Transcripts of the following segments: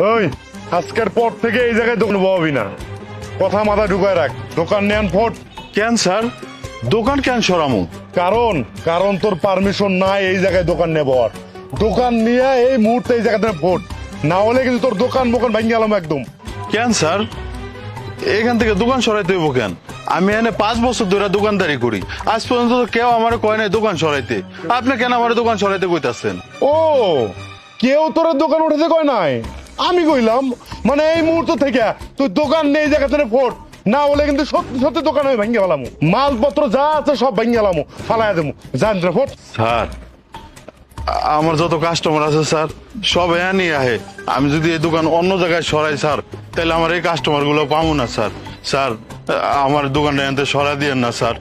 ওই আজকের পর থেকে এই জায়গায় দোকান বহাবি না। কথা মাথা ঢুকায় রাখ। দোকান নেন ফোট। কেন স্যার? দোকান কেন সরামু? কারণ কারণ তোর পারমিশন নাই এই জায়গায় দোকান নেবর দোকান নিয়ে এই মুহূর্তে এই জায়গাতে ভোট। না হলে কিন্তু তোর দোকান মোকান ভেঙে গেলাম একদম। কেন স্যার? এখান থেকে দোকান সরাইতে হইব কেন? আমি এনে পাঁচ বছর ধরে দোকানদারি করি। আজ পর্যন্ত তো কেউ আমার কয় নাই দোকান সরাইতে। আপনি কেন আমার দোকান সরাইতে কইতাছেন? ও কেউ তোর দোকান উঠেছে কয় নাই? আমি কইলাম মানে এই মুহূর্ত থেকে তুই দোকান নেই জায়গা থেকে ফোট না হলে কিন্তু সত্যি সত্যি দোকান আমি ভেঙে গেলাম মালপত্র যা আছে সব ভেঙে গেলাম ফালাই দেবো। জান রে ফোট স্যার আমার যত কাস্টমার আছে স্যার সব এখানেই আহে। আমি যদি এই দোকান অন্য জায়গায় সরাই স্যার তাহলে আমার এই কাস্টমারগুলো পাবো না স্যার। স্যার আমার দোকানটা এনতে সরাই দিয়েন না স্যার।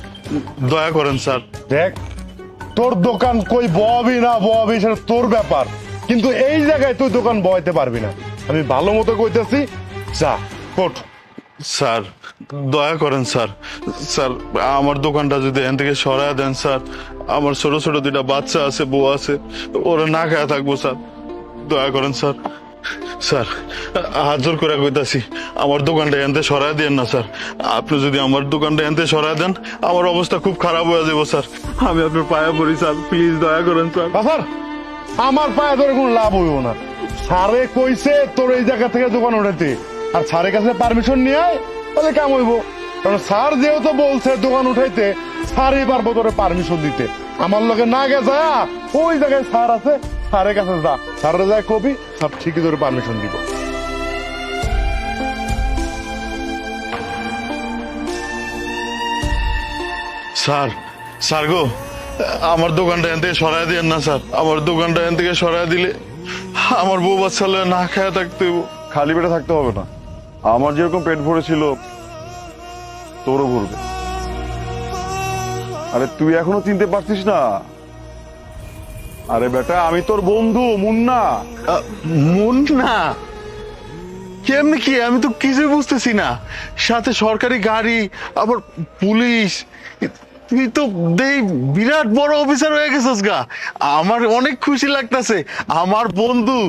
দয়া করেন স্যার। দেখ তোর দোকান কই ববি না ববি সেটা তোর ব্যাপার। কিন্তু এই জায়গায় তুই দোকান বইতে পারবি না। আমি ভালো মতো কইতেছি। যা কোট স্যার দয়া করেন স্যার। স্যার আমার দোকানটা যদি এখান থেকে সরায় দেন স্যার আমার ছোট ছোট দুইটা বাচ্চা আছে বউ আছে ওরা না খায় থাকব স্যার। দয়া করেন স্যার। স্যার হাত জোর করে কইতাছি আমার দোকানটা এনতে সরায় দেন না স্যার। আপনি যদি আমার দোকানটা এনতে সরায় দেন আমার অবস্থা খুব খারাপ হয়ে যাব স্যার। আমি আপনার পায়ে পড়ি স্যার। প্লিজ দয়া করেন স্যার। স্যার আমার পায়ে ধরে কোনো লাভ হইব না। স্যারে কইছে তোর এই জায়গা থেকে দোকান উঠাতে আর স্যারের কাছে পারমিশন নিয়ে তাহলে কাম হইব। কারণ স্যার যেহেতু বলছে দোকান উঠাইতে স্যারই পারব তোর পারমিশন দিতে। আমার লগে না গে যা, ওই জায়গায় স্যার আছে, স্যারের কাছে যা। স্যারের যায় কবি সব ঠিকই তোর পারমিশন দিব। স্যার স্যার গো, আমার দোকানটা এখান থেকে সরাই দিয়েন না, স্যার। আমার দোকানটা এখান থেকে সরাই দিলে আমার বউ বাচ্চা হলে না খায় থাকতে খালি পেটে থাকতে হবে না। আমার যেরকম পেট ভরেছিল, তোরও ভরবে। আরে তুই এখনও চিনতে পারছিস না? আরে বেটা, আমি তোর বন্ধু, মুন্না। মুন্না? কেমনি কি? আমি তো কিছু বুঝতেছি না। সাথে সরকারি গাড়ি, আবার পুলিশ। তুই তো দেই বিরাট বড় অফিসার হয়ে গেছিস গা। আমার অনেক খুশি লাগতাছে। আমার বন্ধু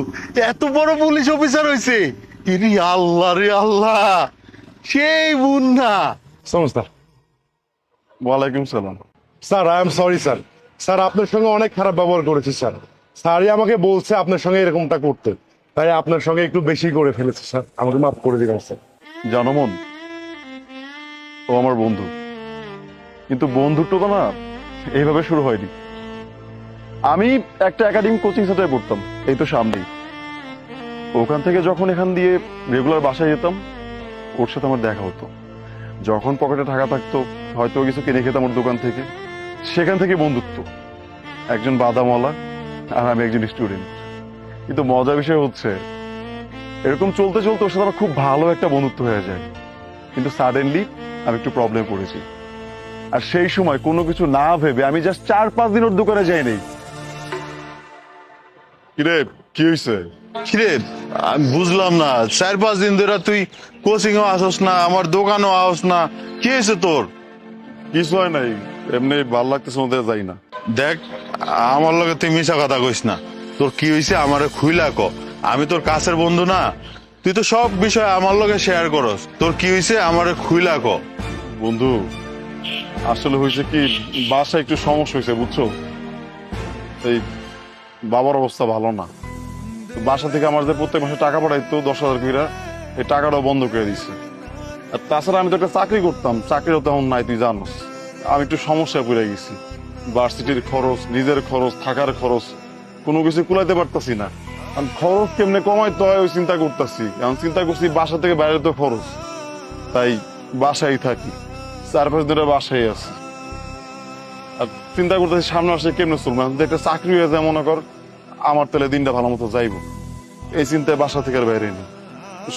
এত বড় পুলিশ অফিসার হয়েছে ইরি আল্লাহ রে আল্লাহ। সেই মুন্না। নমস্কার ওয়ালাইকুম সালাম। Sir I am sorry sir. Sir আপনার সঙ্গে অনেক খারাপ ব্যবহার করেছি স্যার। স্যারই আমাকে বলছে আপনার সঙ্গে এরকমটা করতে। তাই আপনার সঙ্গে একটু বেশি করে ফেলেছে স্যার। আমাকে মাফ করে দিবেন স্যার। জানো মন ও আমার বন্ধু। কিন্তু বন্ধুত্বটা না এইভাবে শুরু হয়নি। আমি একটা একাডেমিক কোচিং সেন্টারে পড়তাম, এই তো সামনেই। ওখান থেকে যখন এখান দিয়ে রেগুলার বাসায় যেতাম, ওর সাথে আমার দেখা হতো। যখন পকেটে টাকা থাকতো, হয়তো কিছু কিনে খেতাম ওর দোকান থেকে। সেখান থেকে বন্ধুত্ব। একজন বাদামওয়ালা আর আমি একজন স্টুডেন্ট কিন্তু মজার বিষয় হচ্ছে, এরকম চলতে চলতে ওর সাথে আমার খুব ভালো একটা বন্ধুত্ব হয়ে যায়। কিন্তু সাডেনলি আমি একটু প্রবলেম পড়েছি। আর সেই সময় কোনো কিছু না ভেবে আমি জাস্ট চার পাঁচ দিন ওর দোকানে যাই নেই। কিরে কি হয়েছে কিরে আমি বুঝলাম না। চার পাঁচ দিন ধরে তুই কোচিং ও আসস না আমার দোকানও আসস না। কি হয়েছে তোর? কিছু হয় নাই। এমনি ভালো লাগতেছে মধ্যে যাই না। দেখ আমার লগে তুই মিশা কথা কইস না। তোর কি হয়েছে আমারে খুইলা ক। আমি তোর কাছের বন্ধু না। তুই তো সব বিষয় আমার লগে শেয়ার করস। তোর কি হয়েছে আমারে খুইলা ক। বন্ধু আসলে হয়েছে কি, বাসায় একটু সমস্যা হয়েছে, বুঝছ? এই বাবার অবস্থা ভালো না। তো বাসা থেকে আমার যে প্রত্যেক মাসে টাকা পাঠাইতো দশ হাজার কইরা, এই টাকাটাও বন্ধ করে দিছে। আর তাছাড়া আমি তো একটা চাকরি করতাম, চাকরিও তেমন নাই, তুই জানোস। আমি একটু সমস্যায় পড়ে গেছি। ভার্সিটির খরচ, নিজের খরচ, থাকার খরচ, কোনো কিছু কুলাইতে পারতাছি না। আর খরচ কেমনে কমাইতে হয়, ওই চিন্তা করতেছি। এখন চিন্তা করছি, বাসা থেকে বাইরে তো খরচ। তাই বাসায় থাকি। চার পাঁচ দিনের বাসায় আছি। আর চিন্তা করতেছি সামনে আসে কেমনে চলবে? একটা চাকরি হয়ে যায়, মনে কর, আমার তাহলে দিনটা ভালো মতো যাইব। এই চিন্তায় বাসা থেকে আর বাইরে নেই।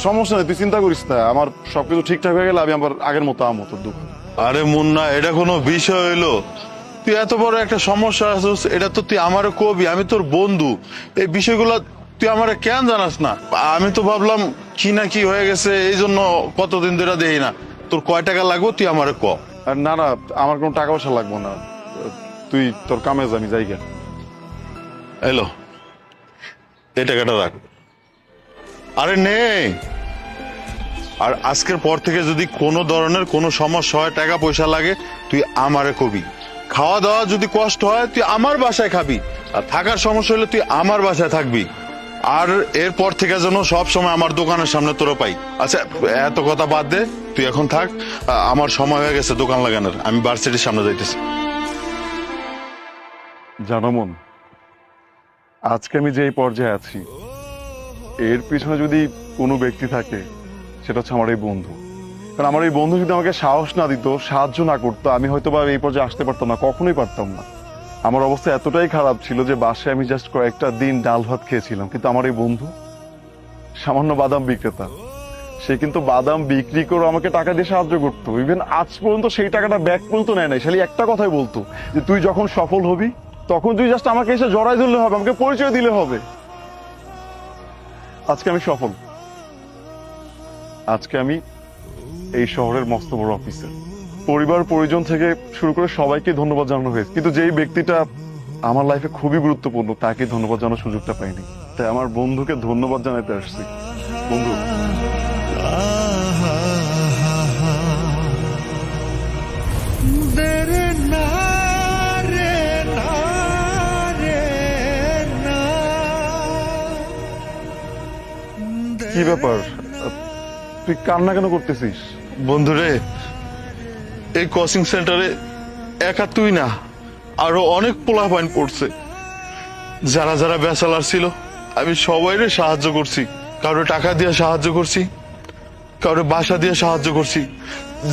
সমস্যা নেই, তুই চিন্তা করিস না। আমার সবকিছু ঠিকঠাক হয়ে গেলে আমি আমার আগের মতো আমো তোর দোকান আরে মুন্না, এটা কোনো বিষয় হইল? তুই এত বড় একটা সমস্যা আছিস, এটা তো তুই আমারে কবি, আমি তোর বন্ধু। এই বিষয়গুলো তুই আমার কেন জানাস না? আমি তো ভাবলাম কি না কি হয়ে গেছে এই জন্য কতদিন ধরে দেই না। তোর কয় টাকা লাগবে তুই আমারে ক। আর না না আমার কোনো টাকা পয়সা লাগবে না। তুই তোর কামে জানি জায়গা এলো। এই টাকাটা রাখ। আরে নে। আর আজকের পর থেকে যদি কোনো ধরনের কোনো সমস্যা হয় টাকা পয়সা লাগে তুই আমারে কবি। খাওয়া দাওয়া যদি কষ্ট হয় তুই আমার বাসায় খাবি। আর থাকার সমস্যা হলে তুই আমার বাসায় থাকবি। আর এরপর থেকে যেন সব সময় আমার দোকানের সামনে তোরা পাই। আচ্ছা এত কথা বাদ দে, তুই এখন থাক। আমার সময় হয়ে গেছে দোকান লাগানোর। আমি ভার্সিটির সামনে যাইতেছি। জানো মন, আজকে আমি যে এই পর্যায়ে আছি, এর পিছনে যদি কোনো ব্যক্তি থাকে, সেটা হচ্ছে আমার এই বন্ধু। কারণ আমার এই বন্ধু যদি আমাকে সাহস না দিত, সাহায্য না করতো, আমি হয়তো বা এই পর্যায়ে আসতে পারতাম না, কখনোই পারতাম না। আমার অবস্থা এতটাই খারাপ ছিল যে বাসায় আমি জাস্ট কয়েকটা দিন ডাল ভাত খেয়েছিলাম। কিন্তু আমার এই বন্ধু, সামান্য বাদাম বিক্রেতা, সে কিন্তু বাদাম বিক্রি করে আমাকে টাকা দিয়ে সাহায্য করতো। ইভেন আজ পর্যন্ত সেই টাকাটা ব্যাক পর্যন্ত নেয় নাই। খালি একটা কথাই বলতো, যে তুই যখন সফল হবি, তখন তুই জাস্ট আমাকে এসে জড়াই ধরলে হবে, আমাকে পরিচয় দিলে হবে। আজকে আমি সফল। আজকে আমি এই শহরের মস্ত বড় অফিসার পরিবার পরিজন থেকে শুরু করে সবাইকে ধন্যবাদ জানানো হয়েছে। কিন্তু যেই ব্যক্তিটা আমার লাইফে খুবই গুরুত্বপূর্ণ তাকে ধন্যবাদ জানানোর সুযোগটা পাইনি। তাই আমার বন্ধুকে ধন্যবাদ জানাতে আসছি। বন্ধু। কি ব্যাপার? তুই কান্না কেন করতেছিস? বন্ধুরে এই কোচিং সেন্টারে একা তুই না, আরও অনেক পোলা পয়েন্ট পড়ছে যারা যারা ব্যাচেলার ছিল, আমি সবাইরে সাহায্য করছি। কারও টাকা দিয়ে সাহায্য করছি, কারও বাসা দিয়ে সাহায্য করছি।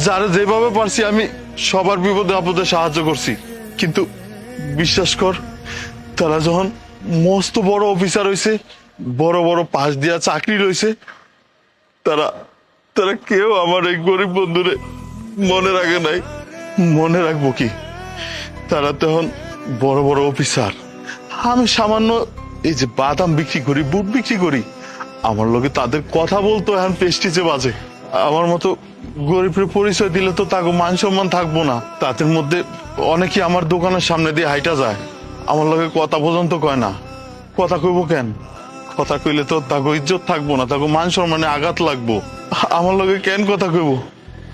যারা যেভাবে পারছি, আমি সবার বিপদে আপদে সাহায্য করছি। কিন্তু বিশ্বাস কর, তারা যখন মস্ত বড় অফিসার হয়েছে বড় বড় পাশ দিয়া চাকরি রয়েছে তারা তারা কেউ আমার এই গরিব বন্ধুরে মনে রাখে নাই। মনে রাখব কি? তারা তখন বড় বড় অফিসার। আমি সামান্য এই যে বাদাম বিক্রি করি, বুট বিক্রি করি, আমার লোকে তাদের কথা বলতো এখন পেস্টিজে বাজে। আমার মতো গরিবের পরিচয় দিলে তো তাকে মান সম্মান থাকব না। তাদের মধ্যে অনেকে আমার দোকানের সামনে দিয়ে হাইটা যায়। আমার লোকে কথা পর্যন্ত কয় না। কথা কইব কেন? কথা কইলে তো তাকে ইজ্জত থাকব না, তাকে মান সম্মানে আঘাত লাগবো। আমার লোকে কেন কথা কইব?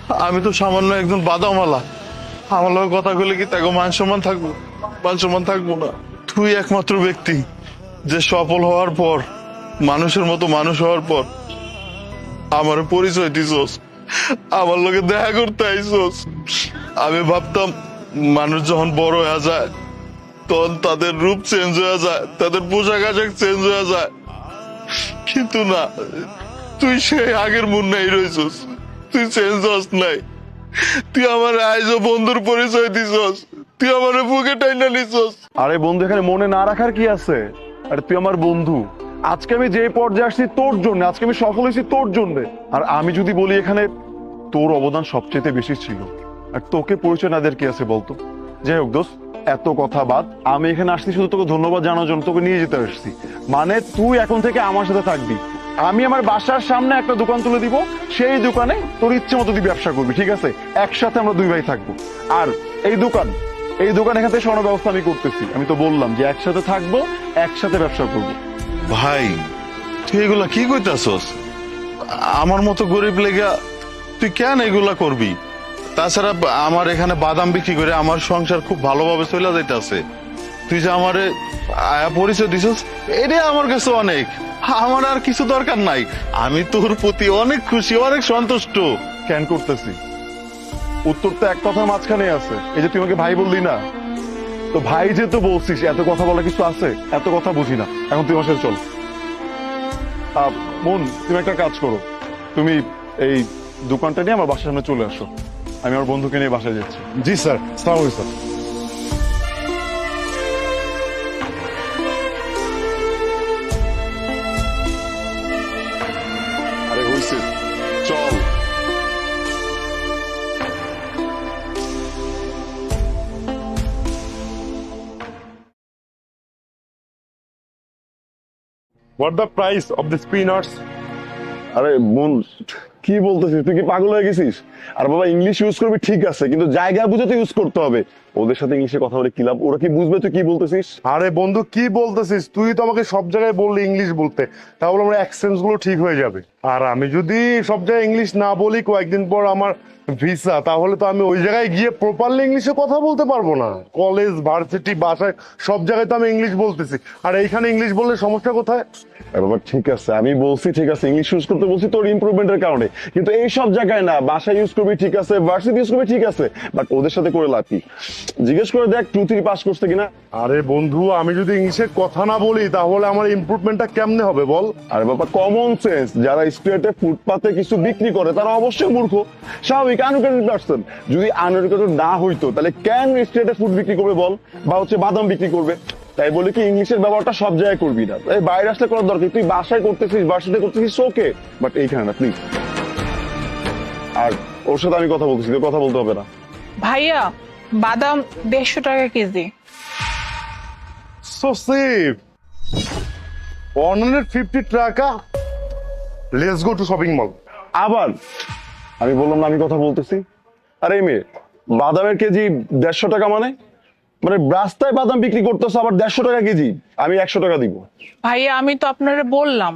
আমি তো সামান্য একজন বাদামালা আমার লগে কথা বলে কি তাকে মান সম্মান থাকব? মান সম্মান থাকব না। তুই একমাত্র ব্যক্তি যে সফল হওয়ার পর, মানুষের মতো মানুষ হওয়ার পর, আমার পরিচয় দিছস। আমার লগে দেখা করতে আইসস আমি ভাবতাম, মানুষ যখন বড় হয়ে যায়, তখন তাদের রূপ চেঞ্জ হয়ে যায়, তাদের পোশাক আশাক চেঞ্জ হয়ে যায়। কিন্তু না, তুই সেই আগের মুন্নাই রইছস। তুই নাই। তুই আমার বন্ধুর পরিচয় দিছস। তুই আমার বুকে টাইনা নিছস। আরে বন্ধু, এখানে মনে না রাখার কি আছে? আরে তুই আমার বন্ধু। আজকে আমি যে পর্যায়ে আসছি তোর জন্য, আজকে আমি সফল হয়েছি তোর জন্য। আর আমি যদি বলি এখানে তোর অবদান সবচেয়ে বেশি ছিল, আর তোকে পরিচয় না কি আছে বলতো? যাই হোক দোস্ত, এত কথা বাদ, আমি এখানে আসছি শুধু তোকে ধন্যবাদ জানার জন্য, তোকে নিয়ে যেতে আসছি। মানে তুই এখন থেকে আমার সাথে থাকবি। আমি আমার বাসার সামনে একটা দোকান তুলে দিব, সেই দোকানে তোর ইচ্ছে মতো তুই ব্যবসা করবি, ঠিক আছে? একসাথে আমরা দুই ভাই থাকব। আর এই দোকান এই দোকান এখান থেকে ব্যবস্থা আমি করতেছি। আমি তো বললাম যে একসাথে থাকব, একসাথে ব্যবসা করব। ভাই, তুই এগুলা কি কইতাছস? আমার মতো গরিব লেগা তুই কেন এগুলা করবি? তাছাড়া আমার এখানে বাদাম বিক্রি করে আমার সংসার খুব ভালোভাবে চলে যাইতেছে। তুই যে আমারে আয়া পরিচয় দিছস এটা আমার কাছে অনেক। আমার আর কিছু দরকার নাই। আমি তোর প্রতি অনেক খুশি অনেক সন্তুষ্ট। ক্যান করতেছি? উত্তর তো এক কথার মাঝখানে আছে। এই যে তুই আমাকে ভাই বললি না তো ভাই যেহেতু বলছিস এত কথা বলা কিছু আছে? এত কথা বুঝি না। এখন তুই আমার সাথে চল। আহ, মন তুমি একটা কাজ করো। তুমি এই দোকানটা নিয়ে আমার বাসার সামনে চলে আসো। আমি আমার বন্ধুকে নিয়ে বাসায় যাচ্ছি। জি স্যার। সালাম sir. What the price of the spinners? Are moon কি বলতেছিস? তুই কি পাগল হয়ে গেছিস? আর বাবা ইংলিশ ইউজ করবি ঠিক আছে কিন্তু জায়গা বুঝে তো ইউজ করতে হবে। ওদের সাথে ইংলিশে কথা বলে কি লাভ? ওরা কি বুঝবে তুই কি বলতেছিস? আরে বন্ধু কি বলতেছিস? তুই তো আমাকে সব জায়গায় বললি ইংলিশ বলতে। তাহলে আমার অ্যাকসেন্টগুলো ঠিক হয়ে যাবে। আর আমি যদি সব জায়গায় ইংলিশ না বলি কয়েকদিন পর আমার ভিসা তাহলে তো আমি ওই জায়গায় গিয়ে প্রপারলি ইংলিশে কথা বলতে পারব না। কলেজ ভার্সিটি বাসায় সব জায়গায় তো আমি ইংলিশ বলতেছি। আর এইখানে ইংলিশ বললে সমস্যা কোথায়? আর বাবা ঠিক আছে আমি বলছি ঠিক আছে ইংলিশ ইউজ করতে বলছি তোর ইমপ্রুভমেন্টের কারণে। কিন্তু এই সব জায়গায় না বাসা ইউজ করবি ঠিক আছে ভার্সিটি ইউজ করবি ঠিক আছে বাট ওদের সাথে করে লাভ কি? জিজ্ঞেস করে দেখ টু থ্রি পাস করছে কিনা। আরে বন্ধু আমি যদি ইংলিশে কথা না বলি তাহলে আমার ইমপ্রুভমেন্টটা কেমনে হবে বল? আরে বাবা কমন সেন্স যারা স্ট্রিটে ফুটপাতে কিছু বিক্রি করে তারা অবশ্যই মূর্খ। স্বাভাবিক আনএডুকেটেড পার্সন যদি আনএডুকেটেড না হইতো তাহলে কেন স্ট্রিটে ফুড বিক্রি করবে বল? বা হচ্ছে বাদাম বিক্রি করবে? তাই বলে কি ইংলিশের ব্যবহারটা সব জায়গায় করবি না। এই বাইরে আসলে করার দরকার তুই বাসায় করতেছিস বাসাতে করতেছিস ওকে বাট এইখানে না প্লিজ আর ওর সাথে আমি কথা বলতেছি তোর কথা বলতে হবে না। ভাইয়া বাদাম দেড়শো টাকা KG. So safe one hundred fifty taka let's go to shopping mall আবার আমি বললাম না আমি কথা বলতেছি। আরে এই মেয়ে বাদামের কেজি দেড়শো টাকা মানে? মানে রাস্তায় বাদাম বিক্রি করতেছে আবার দেড়শো টাকা কেজি। আমি একশো টাকা দিব। ভাইয়া আমি তো আপনারা বললাম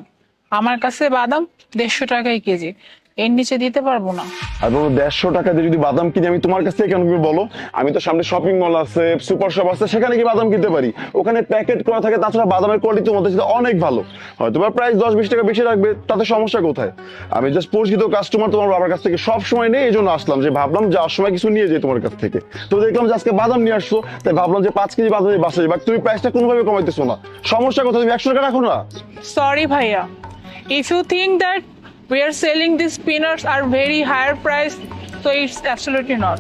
আমার কাছে বাদাম দেড়শো টাকাই কেজি। এর নিচে দিতে পারব না। আর বলো দেড়শো টাকা দিয়ে যদি বাদাম কিনি আমি তোমার কাছ থেকে কেন কিনবো বলো? আমি তো সামনে শপিং মল আছে সুপার শপ আছে সেখানে কি বাদাম কিনতে পারি? ওখানে প্যাকেট করা থাকে তাছাড়া বাদামের কোয়ালিটি তোমাদের সাথে অনেক ভালো। হয়তো বা প্রাইস দশ বিশ টাকা বেশি রাখবে তাতে সমস্যা কোথায়? আমি জাস্ট পরিচিত কাস্টমার তোমার বাবার কাছ থেকে সব সময় নেই এই জন্য আসলাম যে ভাবলাম যাওয়ার সময় কিছু নিয়ে যাই তোমার কাছ থেকে। তো দেখলাম যে আজকে বাদাম নিয়ে আসছো তাই ভাবলাম যে পাঁচ কেজি বাদাম বাসে বাট তুমি প্রাইসটা কোনোভাবে কমাইতেছো না। সমস্যা কোথায়? তুমি একশো টাকা রাখো না। সরি ভাইয়া। If you think that we are selling these peanuts are very higher price so it's absolutely not.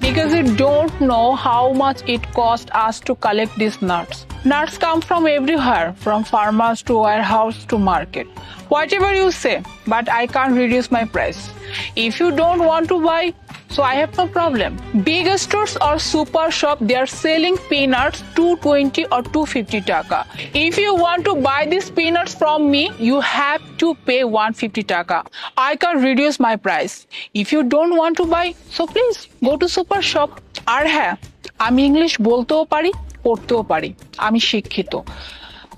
Because you don't know how much it cost us to collect these nuts. Nuts come from everywhere from farmers to warehouse to market. Whatever you say but i can't reduce my price. If you don't want to buy so I have no problem. Big stores or super shop, they are selling peanuts 220 or 250 taka. If you want to buy these peanuts from me, you have to pay 150 taka. I can reduce my price. If you don't want to buy, so please go to super shop. আর হ্যাঁ আমি English বলতেও পারি পড়তেও পারি আমি শিক্ষিত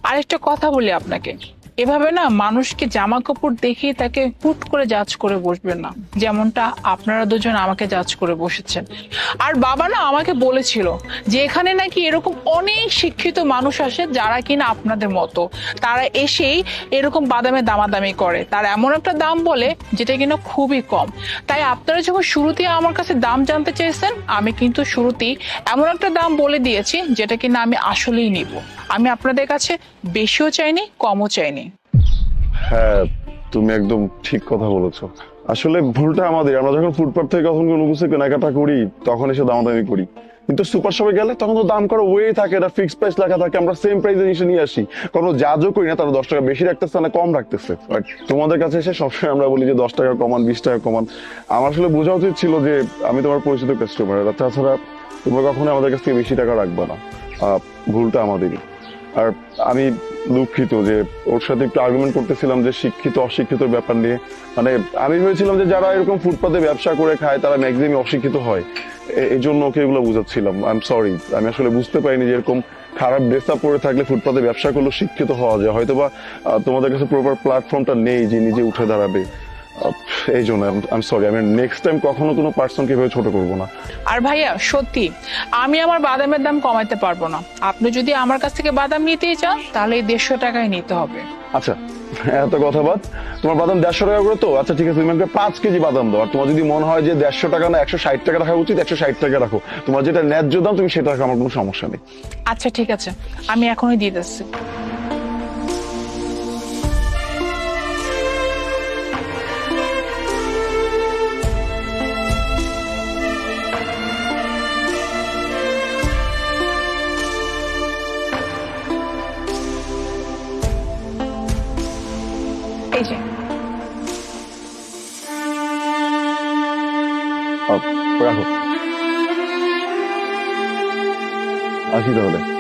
আরেকটা কথা বলি আপনাকে এভাবে না মানুষকে জামা কাপড় দেখিয়ে তাকে হুট করে জাজ করে বসবেন না। যেমনটা আপনারা দুজন আমাকে জাজ করে বসেছেন। আর বাবা না আমাকে বলেছিল যে এখানে নাকি এরকম অনেক শিক্ষিত মানুষ আসে যারা কিনা আপনাদের মতো। তারা এসেই এরকম বাদামে দামাদামি করে। তার এমন একটা দাম বলে যেটা কিনা খুবই কম। তাই আপনারা যখন শুরুতে আমার কাছে দাম জানতে চেয়েছেন, আমি কিন্তু শুরুতেই এমন একটা দাম বলে দিয়েছি যেটা কিনা আমি আসলেই নিব। আমি আপনাদের কাছে বেশিও চাইনি, কমও চাইনি। হ্যাঁ তুমি একদম ঠিক কথা বলেছ। আসলে ভুলটা আমাদের। আমরা যখন ফুটপাথ থেকে কখন কোনো কিছু কেনাকাটা করি, তখন এসে দামাদামি করি। কিন্তু সুপার শপে গেলে তখন তো দাম করা ওয়ে থাকে, এটা ফিক্স প্রাইস লেখা থাকে, আমরা সেম প্রাইসে এসে নিয়ে আসি। কোনো জাজও করি না, তারা দশ টাকা বেশি রাখতেছে না, কম রাখতেছে। But তোমাদের কাছে এসে সবসময় আমরা বলি যে দশ টাকা কমান, বিশ টাকা কমান। আমার আসলে বোঝা উচিত ছিল যে আমি তোমার পরিচিত কাস্টমার তাছাড়া তোমরা কখনো আমাদের কাছ থেকে বেশি টাকা রাখবে না। ভুলটা আমাদেরই। আর আমি দুঃখিত যে ওর সাথে একটু আর্গুমেন্ট করতেছিলাম যে শিক্ষিত, অশিক্ষিত ব্যাপার নিয়ে। মানে আমি ভেবেছিলাম যে যারা এরকম ফুটপাতে ব্যবসা করে খায়, তারা ম্যাক্সিমাম অশিক্ষিত হয়। এই জন্য ওকে এগুলো বুঝাচ্ছিলাম। আই এম সরি আমি আসলে বুঝতে পারিনি যে এরকম খারাপ ড্রেস পরে থাকলে ফুটপাতে ব্যবসা করলেও শিক্ষিত হওয়া যায়। হয়তো বা তোমাদের কাছে প্রপার প্ল্যাটফর্মটা নেই যে নিজে উঠে দাঁড়াবে। এই জন্য আই সরি আমি নেক্সট টাইম কখনো কোনো পার্সনকে এভাবে ছোট করব না। আর ভাইয়া সত্যি আমি আমার বাদামের দাম কমাইতে পারব না। আপনি যদি আমার কাছ থেকে বাদাম নিতেই চান তাহলে এই দেড়শো টাকায় নিতে হবে। আচ্ছা এত কথা বাদ। তোমার বাদাম দেড়শো টাকা করে তো? আচ্ছা ঠিক আছে তুমি আমাকে পাঁচ কেজি বাদাম দাও। আর তোমার যদি মনে হয় যে দেড়শো টাকা না একশো ষাট টাকা রাখা উচিত একশো ষাট টাকা রাখো। তোমার যেটা ন্যায্য দাম তুমি সেটা রাখো আমার কোনো সমস্যা নেই। আচ্ছা ঠিক আছে আমি এখনই দিয়ে দিচ্ছি। আসি তাহলে চল চল